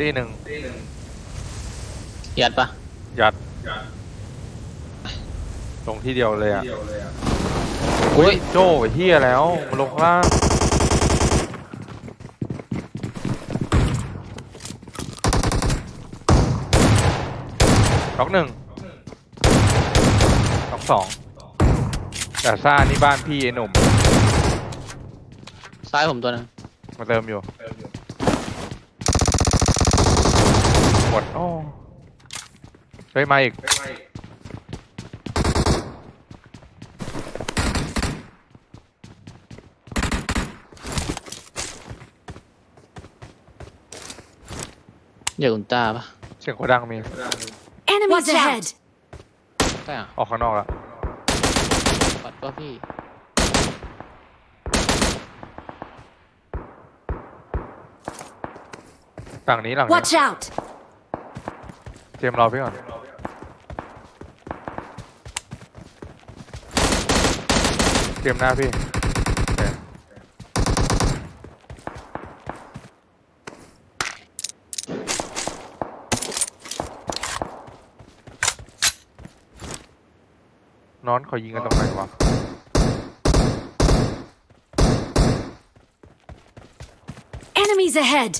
ตีหนึ่งยัดปะยัดลงที่เดียวเลยอะอุ้ยโจ้เฮียแล้วมาลงข้างล่างล็อกหนึ่งล็อกสองแต่ซ่านี่บ้านพี่ไอ้หนุ่มซ้ายผมตัวหนึงมาเติมอยู่หมดโอ้เฮ้ยมาอีกเหยื่ออุลตร้าปะเสียงโคดังมี Enemies ahead! ใช่อะออกข้างนอกแล้วปัดปะพี่ฝั่งนี้หลังนี้ Watch out! เตรียมรอพี่ก่อนเตรียมหน้าพี่นอนขายิงกันตรงไหนวะ Enemies ahead!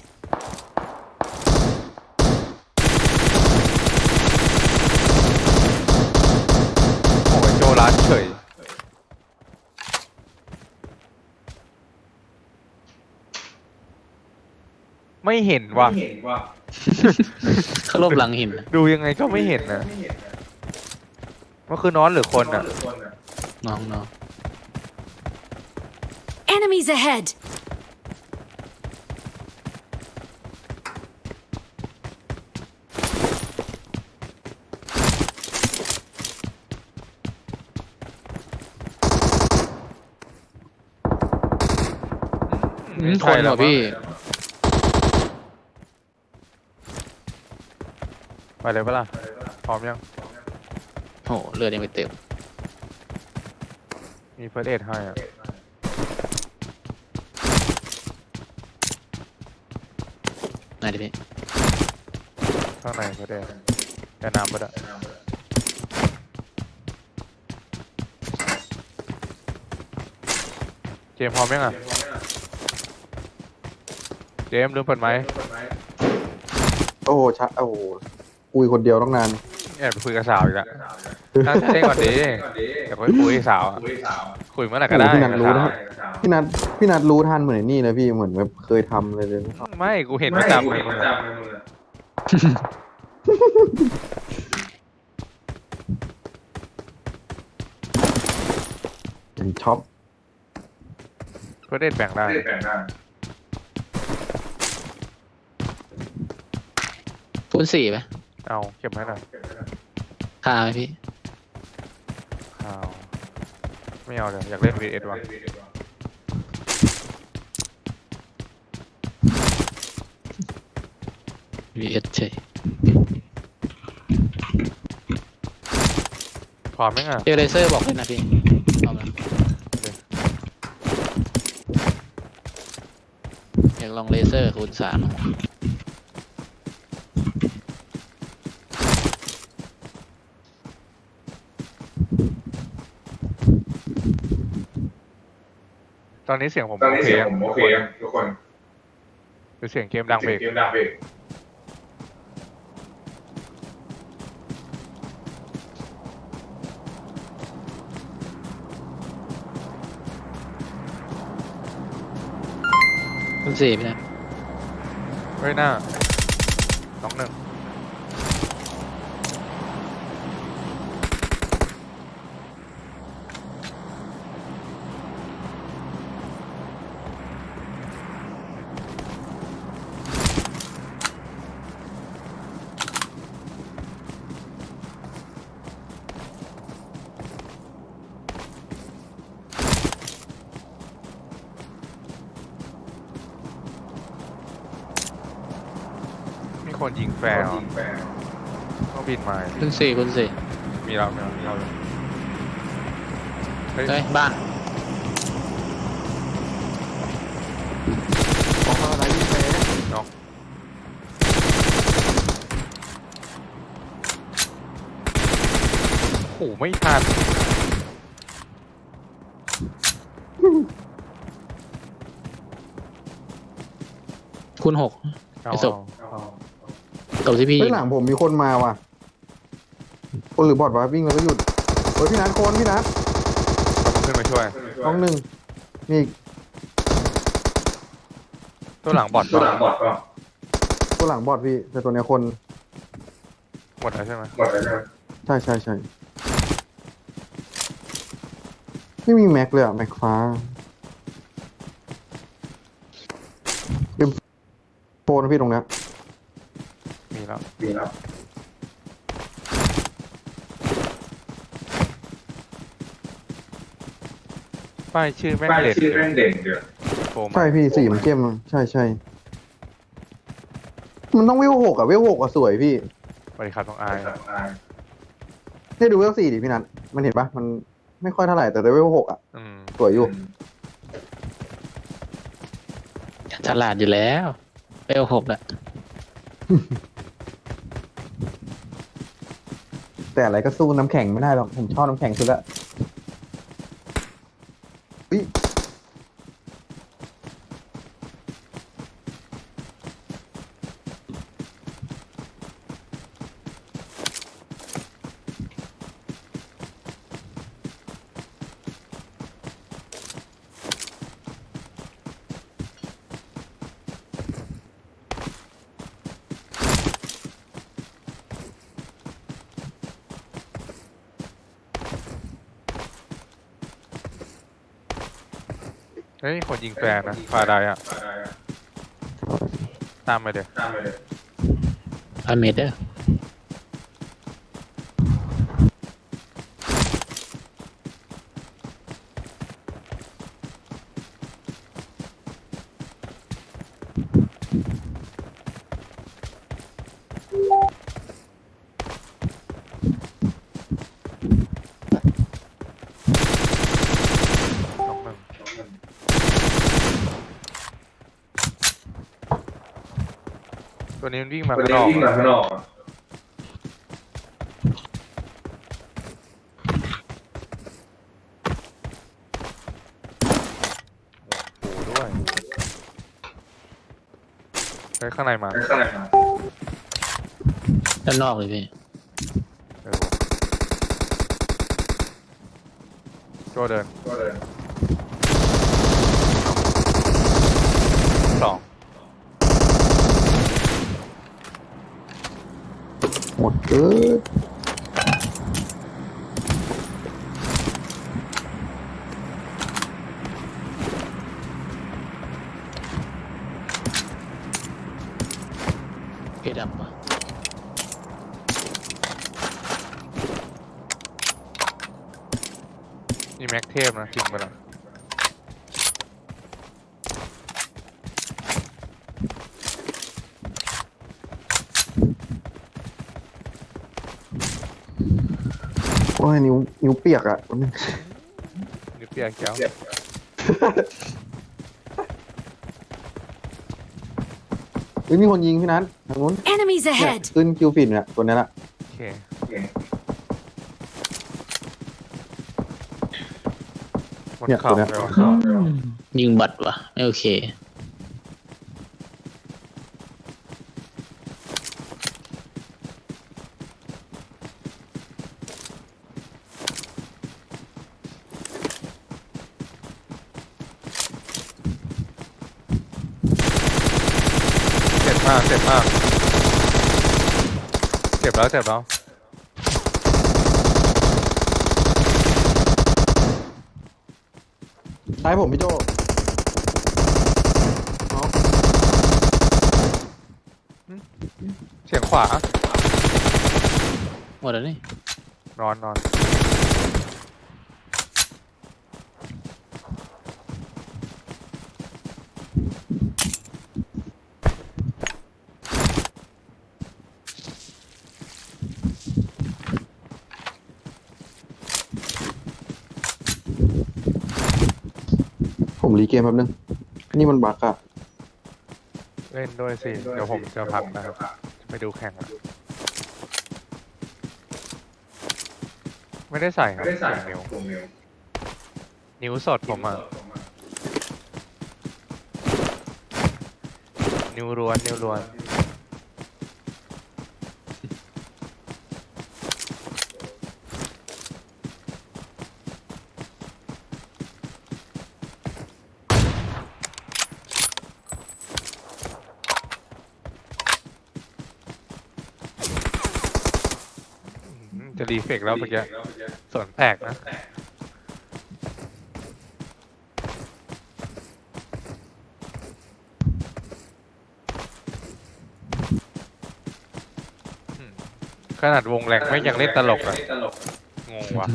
โอ้ยโจ ร้านเฉย ไม่เห็นว่ะ เขาลบหลังหินนะดูยังไงก็ไม่เห็นนะมันคือนอนหรือคนอะ น้องน้อง Enemies ahead! อืมไม่คใช่นเหรแล้วอพี่ ไปเลยปะล่ะพร้อมยัง โหเลือดยังไม่เต็ม มีเฟิร์สเอดให้อะไหนดิพี่ข้างในเฟิร์สเอดแนะนำปะละเจมส์พร้อมยังอะ เจมส์ลืมเปิดไหมค์โอ้โหชะโอ้โหคุยคนเดียวต้องนานแอบไปคุยกับสาวอีกแล้วตั้งใจก่อนดีเดี๋ยวค่อยคุยกับสาวอะคุยเมื่อไหร่ก็ได้โอ้โหพี่นันรู้นะกับสาวพี่นัทพี่นัทรู้ทันเหมือนไอ้นี่นะพี่เหมือนแบบเคยทำเลยเลยไม่กูเห็นประจำเลยมึงอะเป็นช็อปเฟิร์สเอดแบ่งได้ คูณสี่ไหมเอาเก็บให้หน่อยคาไหมพี่ข่าวไม่เอาเลยอยากเล่นวีเอสว่ะวีเอสเฉยพร้อมไหมอะเจอเลเซอร์บอกเลยนะพี่เอามาอยากลองเลเซอร์คูณสาม ตอนนี้เสียงผมตอนโอนี้เคเสียงยังผมโอเคยังทุกคนหรือเสียงเกมดังเบรกเกมดังเบรกคูณสี่พี่นะเฮ้ยหน้าสองหนึ่ง นยิงแฟร์ต้องปินมาคุณสี่คุณสี่มีเรามีเรามีเราเลยเฮ้ยบ้านของเราอะไรยิงแฟร์นอกโอ้ไม่ทันคุณหกไอศพ เอาเอาตบที่พี่เฮ้ยหลังผมมีคนมาว่ะคนหรือบอดวะวิ่งแล้วก็หยุดเฮ้ยพี่นัทคนพี่นัทขึ้นมาช่วยห้องหนึ่งมีอีกตัวหลังบอดตัวหลังบอดตัวหลังบอดพี่ แต่ตัวเนี้ยคน หมดแล้วใช่ไหมใช่ใช่ใช่ไม่มีแม็กเลยอะแม็กฟ้าเป็นโฟนะพี่ตรงเนี้ยมี แล้วมีแล้วป้ายชื่อแม่งเด็ดชื่อแม่งเด่นเดือดโฟมใช่พี่สีมันเข้มอะใช่ใช่มันต้องเวลหกอะเวลหกอะสวยพี่บริการต้องอายนี่ดูเวลสี่ดิพี่นัทมันเห็นปะมันไม่ค่อยเท่าไหร่แต่เวลหกอะอืมสวยอยู่ฉลาดอยู่แล้วเปลหกอะ แต่อะไรก็สู้น้ำแข็งไม่ได้หรอกผมชอบน้ำแข็งสุดละอุ๊ย เฮ้ยคนยิงแฟนนะฟาไดอะตามไปเดี๋ยวพันเมตรเด้อ ตัวนี้มันวิ่งมาข้างนอกอะโอ้โหด้วยเฮ้ยข้างในมาด้านนอกเลยพี่เออโจเดินสอง หมดเกินเพดำปะนี่แม็กเทพนะทิ้งไปแล้ว โอ้ยนิ้วนิ้วเปียกอะนี่เปียกแก้วเฮ้ยมีคนยิงพี่นัททางนู้น Enemies เนี่ย ahead! ขึ้นคิวฟินเนี่ยตัวนี้ละโอเคบนเนี่ยเขาตัวเนี้ยเลยวะยิงบัตรวะไม่โอเค มากเจ็บมากเจ็บแล้วเจ็บแล้วท้ายผมพี่โจเอาเสียงขวาหมดแล้วนี่ นอนนอน ผมรีเกมแป๊บนึง นี่มันบักอะเล่นด้วยสิ เดี๋ยวผมจะพักนะครับไปดูแข่งอะไม่ได้ใส่ครับนิ้วนิ้วสดผมอะ นิ้วล้วนนิ้วล้วน อืมจะรีเฟกแล้วเมื่อกี้สวนแปลกนะอืมขนาดวงแรงไม่ยังเล่นตลกอะ งงว่ะ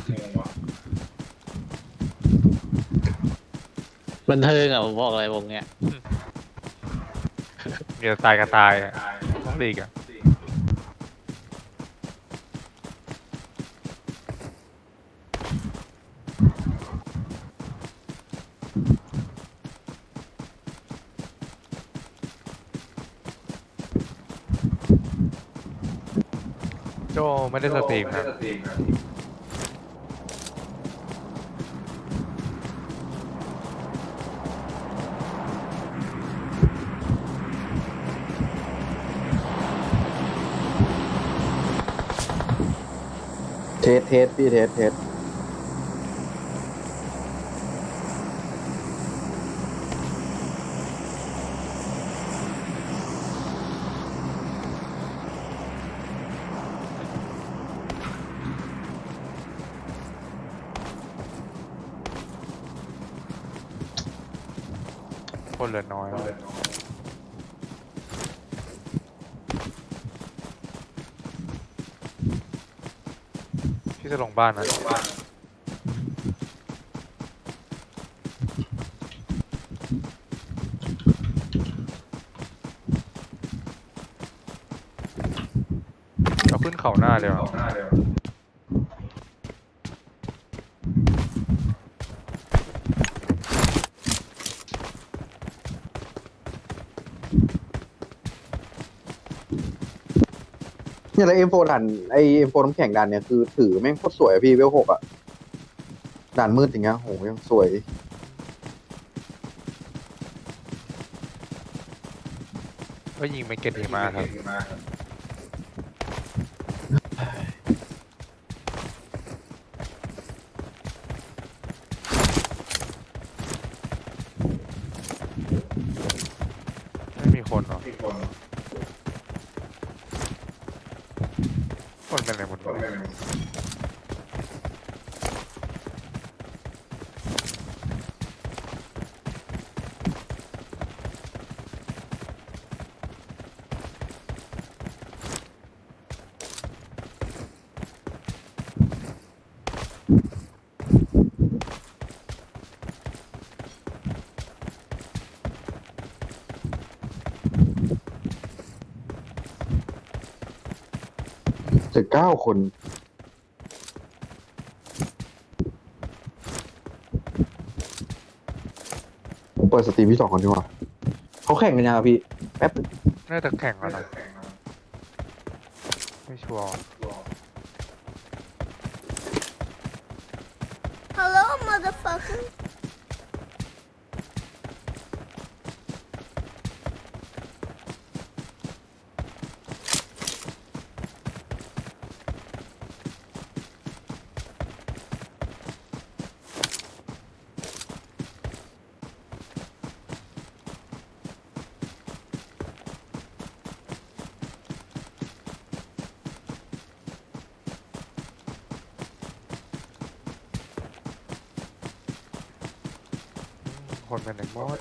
บันเทิงอะผมบอกเลยวงเนี้ยเดี๋ยวตายก็ตายอะต้องดีกอะ โจ ไม่ได้สตรีมครับเทสเทสพี่เทสเทส คนเหลือน้อยแล้วพี่จะลงบ้านนะเอาขึ้นเขาหน้าเดี๋ยวาเนี่ยแล้วเอ็มโฟดันไอเอ็มโฟน้ำแข็งดันเนี่ยคือถือแม่งโคตรสวยอะพี่เวลหกอะด่านมืดอย่างเงี้ยโหยังสวย ก็ยิงไม่เก็ตดีมาครับม่มีคนหรอคน เป็นอะไรหมด เก้าคน ผมเปิดสตรีมพี่สองคนดีกว่าเขาแข่งกันยังอะพี่ แป๊บ น่าจะแข่งแล้วนะไม่ชัวร์ คนเป็นไหนหมด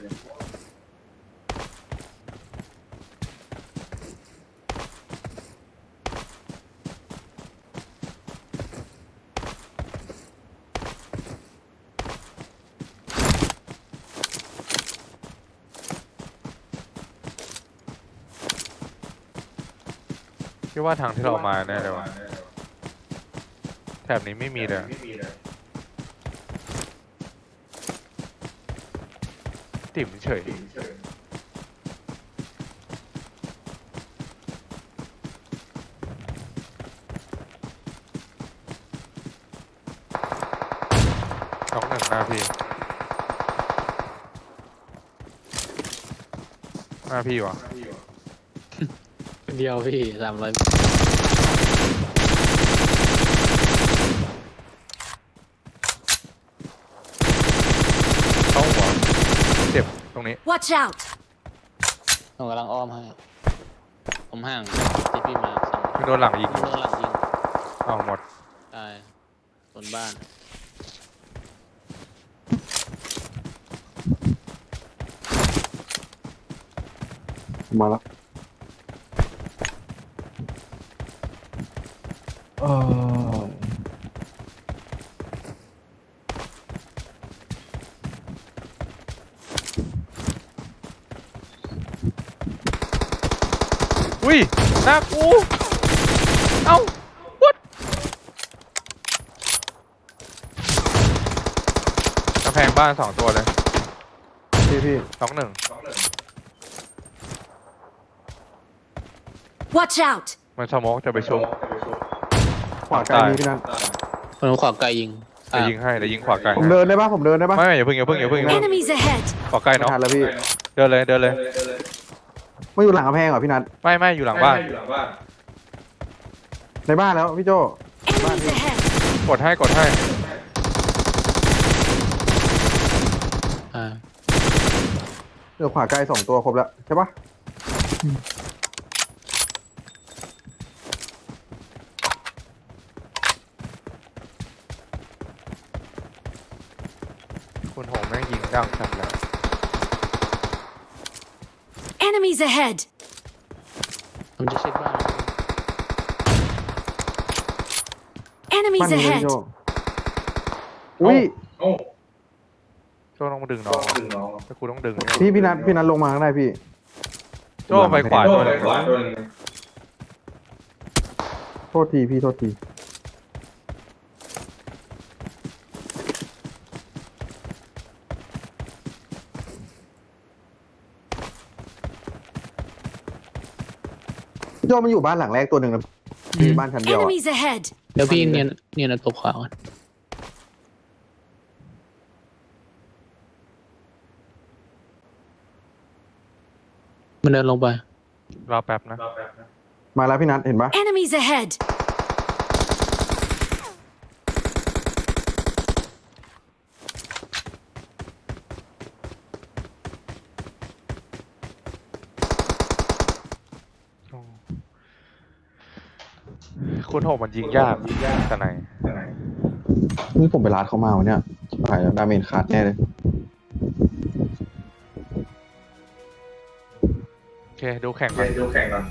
พี่ว่าทางที่เรามาแน่เลยว่ะแถบนี้ไม่มีเลย ติ๋มเฉย น้องหนึ่งหน้าพี่ หน้าพี่วะเดียวพี่สามร้อย เจ็บตรงนี้ Watch out! ผมกำลังอ้อมให้ผมห่างที่พี่มาสองคือโดนหลังยิงโดนหลังยิงเอาหมด ตายบนบ้าน มาแล้วเออ อุ้ยหน้ากูเอ้าวัดกระแพงบ้านสองตัวเลยพี่พี่สองหนึ่ง Watch out! มันสโมกจะไปชุบ ขวาไกลนี้พี่นัทผมขวาไกลยิงเดี๋ยวยิงให้เดี๋ยวยิงขวาไกลผมเดินได้ปะผมเดินได้ปะไม่ไม่อย่าเพิ่งอย่าเพิ่งอย่าเพิ่งอย่าเพิ่ง Enemies ahead! ขวาไกลไม่เนาะทันแล้วพี่เดินเลยเดินเลย ไม่อยู่หลังกำแพงเหรอพี่นัทไม่ไม่อยู่หลังบ้านในบ้านแล้วพี่โจ Enemies ahead! กดให้กดให้อ่าเหลือขวาไกลสองตัวครบแล้วใช่ปะคุณโหงแม่งยิงดังจังแล้ว Enemies ahead! ผมจะเช็คบ้าน Enemies บ้านนี้เลย ahead! พี่โจอุ้ยโจ้ต้องมาดึงน้องถ้ากูต้องดึงพี่พี่นัทพี่นัทลงมาข้างในพี่โจ้ไปขวาตัวหนึงโทษทีพี่โทษที โจมันอยู่บ้านหลังแรกตัวหนึ่งนะพี่บ้านชั้นเดียวอะ Enemies ahead! เดี๋ยวพี่เนียนเนียนเอาตัวขวาก่อนมันเดินลงไปรอแป๊บนะ มาแล้วพี่นัทเห็นปะ Enemies ahead! คุณโหงมันยิงยากแต่ไหนนี่ผมไปร้านเขามาวะเนี่ยชิบหายแล้วดาเมจขาดแน่เลย โอเค ดูแข่งก่อน